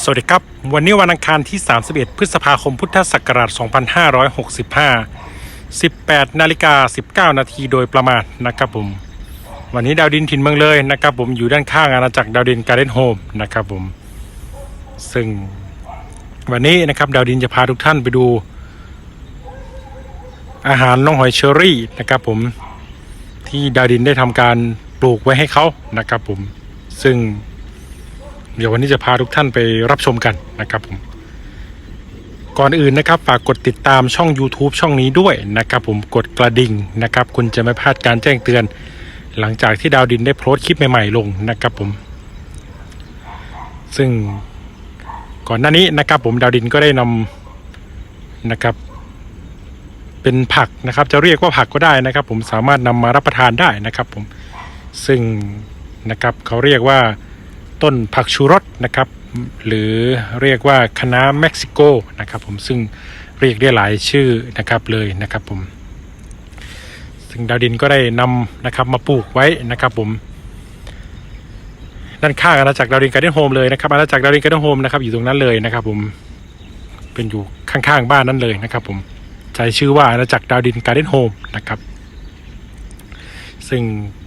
สวัสดีครับ วันนี้วันอังคารที่ 31 พฤษภาคมพุทธศักราช 2565 18นาฬิกา19 นาทีโดยประมาณนะครับผม วันนี้ดาวดินถิ่นเมืองเลยนะครับผมอยู่ด้านข้างอาณาจักรดาวดินการ์เด้นโฮมนะครับผม ซึ่งวันนี้นะครับดาวดินจะพาทุกท่านไปดู อาหารน้องหอยเชอรี่นะครับผมที่ดาวดินได้ทำการปลูกไว้ให้เขานะครับผม ซึ่ง เดี๋ยววันนี้จะพาทุกท่านไปรับชมกันนะครับผมก่อนอื่นนะครับฝากกดติดตามช่อง YouTube ช่องนี้ด้วยนะครับผมกดกระดิ่งนะครับ คุณจะไม่พลาดการแจ้งเตือน หลังจากที่ดาวดินได้โพสต์คลิปใหม่ๆลงนะครับผม ซึ่งก่อนหน้านี้นะครับผมดาวดินก็ได้นำนะครับ เป็นผักนะครับ จะเรียกว่าผักก็ได้นะครับ ผมสามารถนำมารับประทานได้นะครับ ผมซึ่งนะครับเขาเรียกว่า ต้นผักชูรสนะครับ หรือเรียกว่าคณะเม็กซิโกนะครับผมซึ่งเรียกได้หลายชื่อนะครับเลยนะครับผมซึ่งดาวดินก็ได้นำนะครับมาปลูกไว้นะครับผมด้านข้างอาณาจักรดาวดินการ์เด้นโฮมเลยนะครับอาณาจักรดาวดินการ์เด้นโฮมนะครับอยู่ตรงนั้นเลยนะครับผมเป็นอยู่ข้างๆบ้านนั่นเลยนะครับผมใช้ชื่อว่าอาณาจักรดาวดินการ์เด้นโฮมนะครับ ซึ่ง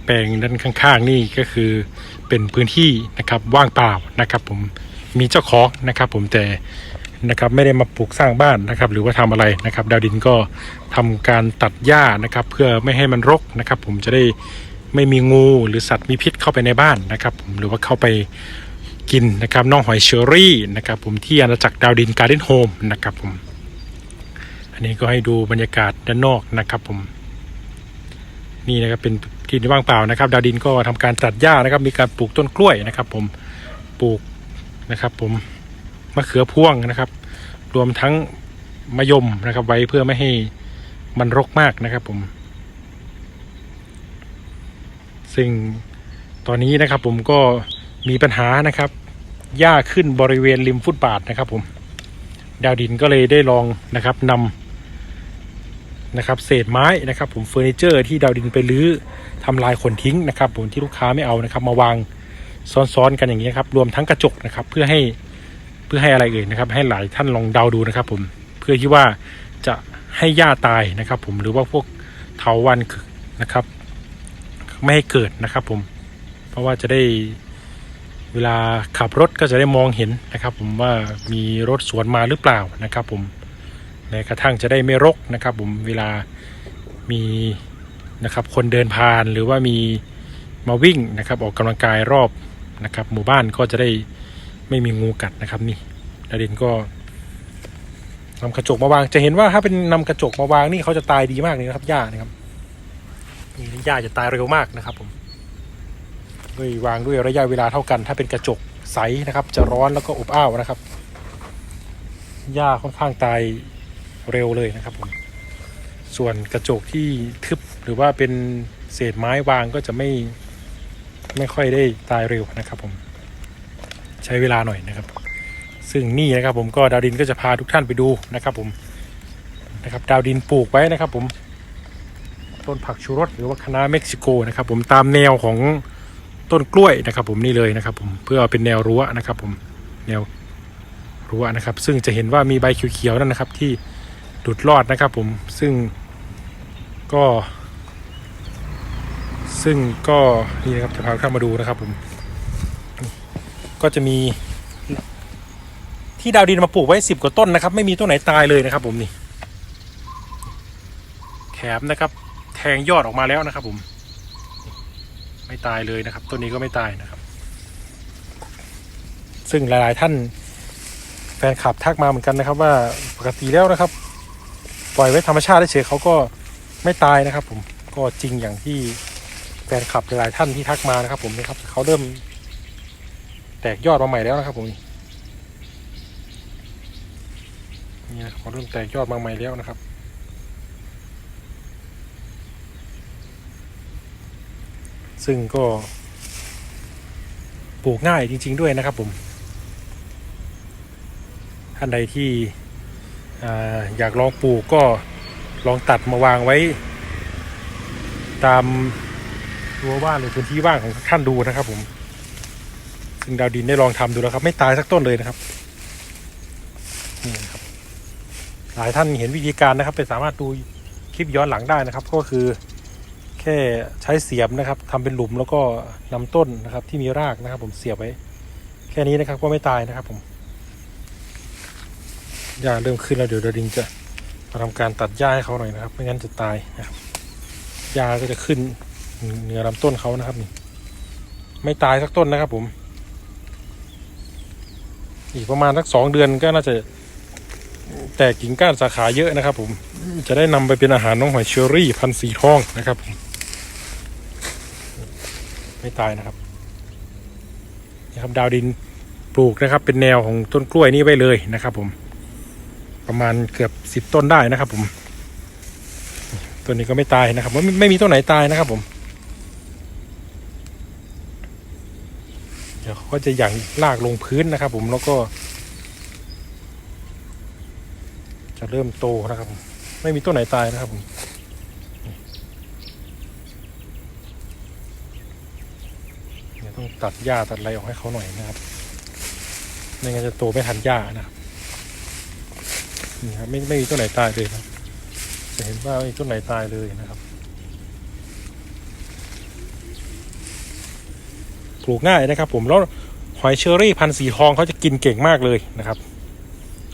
แปลงด้านข้างๆนี่ก็คือเป็นพื้นที่นะครับว่างเปล่านะครับ ผมมีเจ้าของนะครับ ผมแต่นะครับไม่ได้มาปลูกสร้างบ้านนะครับ หรือว่าทำอะไรนะครับ ดาวดินก็ทำการตัดหญ้านะครับ เพื่อไม่ให้มันรกนะครับ ผมจะได้ไม่มีงูหรือสัตว์มีพิษเข้าไปในบ้านนะครับ ผมหรือว่าเข้าไปกินนะครับน้องหอยเชอรี่นะครับ ผมที่อาณาจักรดาวดินการ์เด้นโฮมนะครับ ผม อันนี้ก็ให้ดูบรรยากาศด้านนอกนะครับ ผม นี่นะครับเป็น ที่ว่างเปล่านะครับ ดาวดินก็ทำการตัดหญ้านะครับ มีการปลูกต้นกล้วยนะครับ ผมปลูกนะครับ ผมมะเขือพ่วงนะครับ รวมทั้งมะยมนะครับ ไว้เพื่อไม่ให้มันรกมากนะครับ ผม ซึ่งตอนนี้นะครับ ผมก็มีปัญหานะครับหญ้าขึ้นบริเวณริมฟุตบาทนะครับ ผม ดาวดินก็เลยได้ลองนะครับนำ นะครับเศษไม้นะครับผมเฟอร์นิเจอร์ที่ดาวดินไปรื้อทำลายขนทิ้งนะครับผมที่ลูกค้าไม่เอานะครับ มาวางซ้อนๆกันอย่างนี้ครับรวมทั้งกระจกนะครับเพื่อให้เพื่อให้อะไรเอ่ยนะครับ ให้หลายท่านลองเดาดูนะครับ ผมเพื่อที่ว่าจะให้หญ้าตายนะครับ ผมหรือว่าพวกเถาวันนะครับ ไม่ให้เกิดนะครับ ผม เพราะว่าจะได้เวลาขับรถก็จะได้มองเห็นนะครับ ผมว่ามีรถสวนมาหรือเปล่านะครับ ผม แม้กระทั่งจะได้ไม่รกนะครับผมเวลามีนะครับคนเดินผ่านหรือว่ามีมาวิ่งนะครับออกกำลังกายรอบนะครับหมู่บ้านก็จะได้ไม่มีงูกัดนะครับนี่ดาดินก็นำกระจกมาวางจะเห็นว่าถ้าเป็นนำกระจกมาวางนี่เขาจะตายดีมากเลยนะครับหญ้านะครับนี่หญ้าจะตายเร็วมากนะครับผมด้วยวางด้วยระยะเวลาเท่ากัน ถ้าเป็นกระจกใสนะครับ จะร้อนแล้วก็อบอ้าวนะครับหญ้าค่อนข้างตาย เร็วเลยนะครับผมส่วนกระจกที่ทึบหรือว่าเป็นเศษไม้วางก็จะไม่ไม่ค่อยได้ตายเร็วนะครับผมใช้เวลาหน่อยนะครับ ซึ่งนี่นะครับผมก็ดาวดินก็จะพาทุกท่านไปดูนะครับผมนะครับดาวดินปลูกไว้นะครับผมต้นผักชูรสหรือว่าคณะเม็กซิโกนะครับผมตามแนวของต้นกล้วยนะครับผมนี่เลยนะครับผมเพื่อเป็นแนวรั้วนะครับผมแนวรั้วนะครับ ซึ่งจะเห็นว่ามีใบเขียวๆนั่นนะครับที่ หลุดรอดนะครับผมซึ่งก็ ซึ่งก็นี่นะครับจะพาเข้ามาดูนะครับผมก็จะมีที่ดาวดินมาปลูกไว้สิบกว่าต้นนะครับ ไม่มีต้นไหนตายเลยนะครับ ผมนี่แขมนะครับ แทงยอดออกมาแล้วนะครับ ผม ไม่ตายเลยนะครับต้นนี้ก็ไม่ตายนะครับ ซึ่งหลาย ๆ ท่านแฟนคลับทักมาเหมือนกันนะครับ ว่าปกติแล้วนะครับ ปล่อยไว้ธรรมชาติเฉยเขาก็ไม่ตายนะครับ ผมก็จริงอย่างที่แฟนคลับหลายท่านที่ทักมานะครับ ผมนะครับเขาเริ่ม แตกยอดมาใหม่แล้วนะครับ ผมนี่นะเขาเริ่มแตกยอดมาใหม่แล้วนะครับซึ่งก็ปลูกง่ายจริง ๆ ด้วยนะครับผม ท่านใดที่ อยากลองปลูกก็ลองตัดมาวางไว้ ตามรั้วบ้านหรือพื้นที่ว่างของท่านดูนะครับ ผม ซึ่งดาวดินได้ลองทำดูแล้วครับ ไม่ตายสักต้นเลยนะครับนี่ครับ หลายท่านเห็นวิธีการนะครับ ไปสามารถดูคลิปย้อนหลังได้นะครับ ก็คือแค่ใช้เสียมนะครับทำเป็นหลุมแล้วก็นำต้นนะครับ ที่มีรากนะครับ ผมเสียบไว้ แค่นี้นะครับก็ไม่ตายนะครับ ผม หญ้าเริ่มขึ้นแล้วเดี๋ยวดาวดินจะมาทำการตัดหญ้าให้เขาหน่อยนะครับ ไม่งั้นจะตายนะครับหญ้าก็จะขึ้นเหนือลำต้นเขานะครับนี่ไม่ตายสักต้นนะครับ ผม อีกประมาณสักสองเดือนก็น่าจะแตกกิ่งก้านสาขาเยอะนะครับ ผม จะได้นำไปเป็นอาหารน้องหอยเชอรี่ พันสีทองนะครับผมไม่ตายนะครับนี่ครับดาวดินปลูกนะครับ เป็นแนวของต้นกล้วยนี้ไว้เลยนะครับผม ประมาณเกือบสิบต้นได้นะครับ ผมต้นนี้ก็ไม่ตายนะครับไม่ไม่มีต้นไหนตายนะครับ ผม เดี๋ยวเขาก็จะหยั่งลากลงพื้นนะครับ ผมแล้วก็ จะเริ่มโตนะครับผมไม่มีต้นไหนตายนะครับผมเดี๋ยต้องตัดหญ้าตัดอะไรออกให้เขาหน่อยนะครับ ไม่งั้นจะโตไม่ทันหญ้านะครับ นี่ครับไม่ไม่มีต้นไหนตายเลยครับ จะเห็นว่าไม่มีต้นไหนตายเลยนะครับ ปลูกง่ายนะครับ ผมแล้วหอยเชอรี่พันธุ์สีทองเขาจะกินเก่งมากเลยนะครับ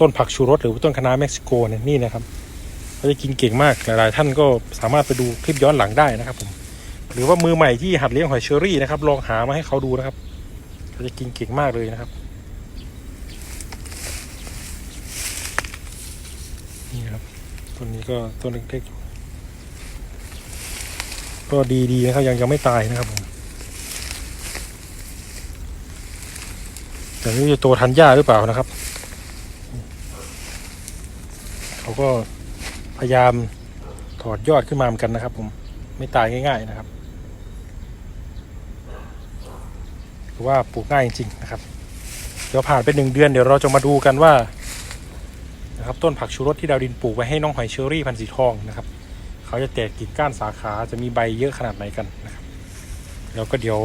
ต้นผักชูรสหรือต้นคะน้าเม็กซิโกเนี่ยนี่นะครับเขาจะกินเก่งมากหลายๆท่านก็สามารถไปดูคลิปย้อนหลังได้นะครับ ผม หรือว่ามือใหม่ที่หัดเลี้ยงหอยเชอรี่นะครับลองหามาให้เขาดูนะครับเขาจะกินเก่งมากเลยนะครับนี่ครับ ต้นนี้ก็ต้นเล็กๆก็ดีๆนะครับยังยังไม่ตายนะครับผมแต่ไม่รู้จะโตทันหญ้าหรือเปล่านะครับ เขาก็พยายามถอดยอดขึ้นมาเหมือนกันนะครับ ผมไม่ตายง่าย ๆนะครับหรือว่าปลูกง่ายจริงๆนะครับ เดี๋ยวผ่านไปหนึ่งเดือนเดี๋ยวเราจะมาดูกันว่า นะครับต้นผักชูรสที่ดาวดินปลูกไว้ให้น้องหอยเชอรี่พันธุ์สีทองนะครับเขาจะแตกกิ่งก้านสาขาจะมีใบเยอะขนาดไหนกันนะครับแล้วก็เดี๋ยว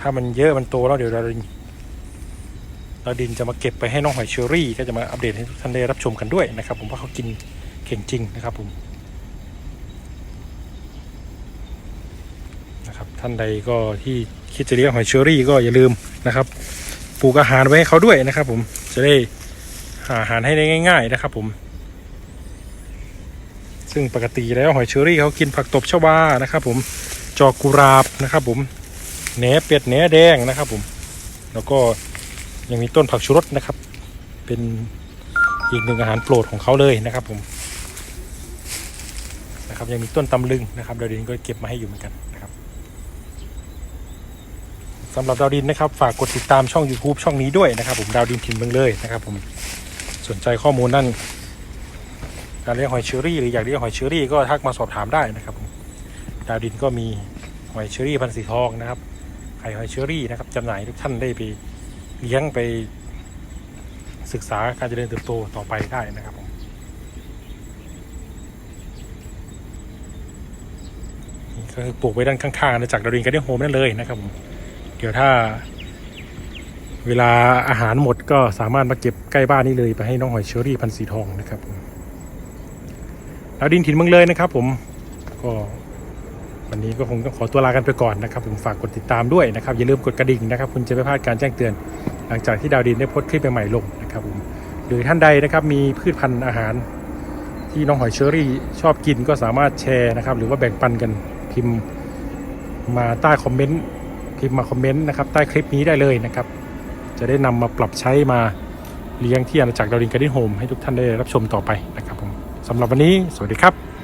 ถ้ามันเยอะมันโตแล้วเดี๋ยวเราเราวดินจะมาเก็บไปให้น้องหอยเชอรี่ ก็จะมาอัปเดตให้ทุกท่านได้รับชมกันด้วยนะครับ ผมว่าเขากินเก่งจริงนะครับผมนะครับท่านใดก็ที่คิดจะเลี้ยงหอยเชอรี่ก็อย่าลืมนะครับปลูกอาหารไว้ให้เขาด้วยนะครับ ผมจะได้ หาอาหารให้ได้ง่าย ๆ นะครับ ผม ซึ่งปกติแล้วหอยเชอรี่เขากินผักตบชวานะครับ ผมจอกกุหลาบนะครับ ผมแหนเป็ดแหนแดงนะครับ ผม แล้วก็ยังมีต้นผักชูรสนะครับ เป็นอีกหนึ่งอาหารโปรดของเขาเลยนะครับ ผมนะครับยังมีต้นตำลึงนะครับดาวดินก็เก็บมาให้อยู่เหมือนกันนะครับสำหรับดาวดินนะครับ ฝากกดติดตามช่อง YouTube ช่องนี้ด้วยนะครับ ผมดาวดินถิ่นเมืองเลยนะครับ ผม สนใจข้อมูลนั่นการเลี้ยงหอยเชอรี่หรืออยากเลี้ยงหอยเชอรี่ก็ทักมาสอบถามได้นะครับดาวดินก็มีหอยเชอรี่พันธุ์สีทองนะครับไข่หอยเชอรี่นะครับจำหน่ายทุกท่านได้ไปเลี้ยงไปศึกษาการเจริญเติบโตต่อไปได้นะครับผมก็คือปลูกไว้ด้านข้างๆนะจากดารินการ์เด้นโฮมนั่นเลยนะครับผมเดี๋ยวถ้า เวลาอาหารหมดก็สามารถมาเก็บใกล้บ้านนี่เลยไปให้น้องหอยเชอรี่พันสีทองนะครับดาวดินถิ่นเมืองเลยนะครับ ผมก็วันนี้ก็คงต้องขอตัวลากันไปก่อนนะครับ ผมฝากกดติดตามด้วยนะครับ อย่าลืมกดกระดิ่งนะครับ คุณจะไม่พลาดการแจ้งเตือน หลังจากที่ดาวดินได้โพสต์คลิปใหม่ๆลงนะครับผมหรือท่านใดนะครับมีพืชพันธุ์อาหาร ที่น้องหอยเชอรี่ชอบกินก็สามารถแชร์นะครับ หรือว่าแบ่งปันกันพิมพ์มาใต้คอมเมนต์พิมพ์มาคอมเมนต์นะครับใต้คลิปนี้ได้เลยนะครับ จะได้นำมาปรับใช้มาเลี้ยงที่อาณาจักรดาวดินการ์ด้นโฮมให้ทุกท่านได้รับชมต่อไปนะครับผมสำหรับวันนี้ สวัสดีครับ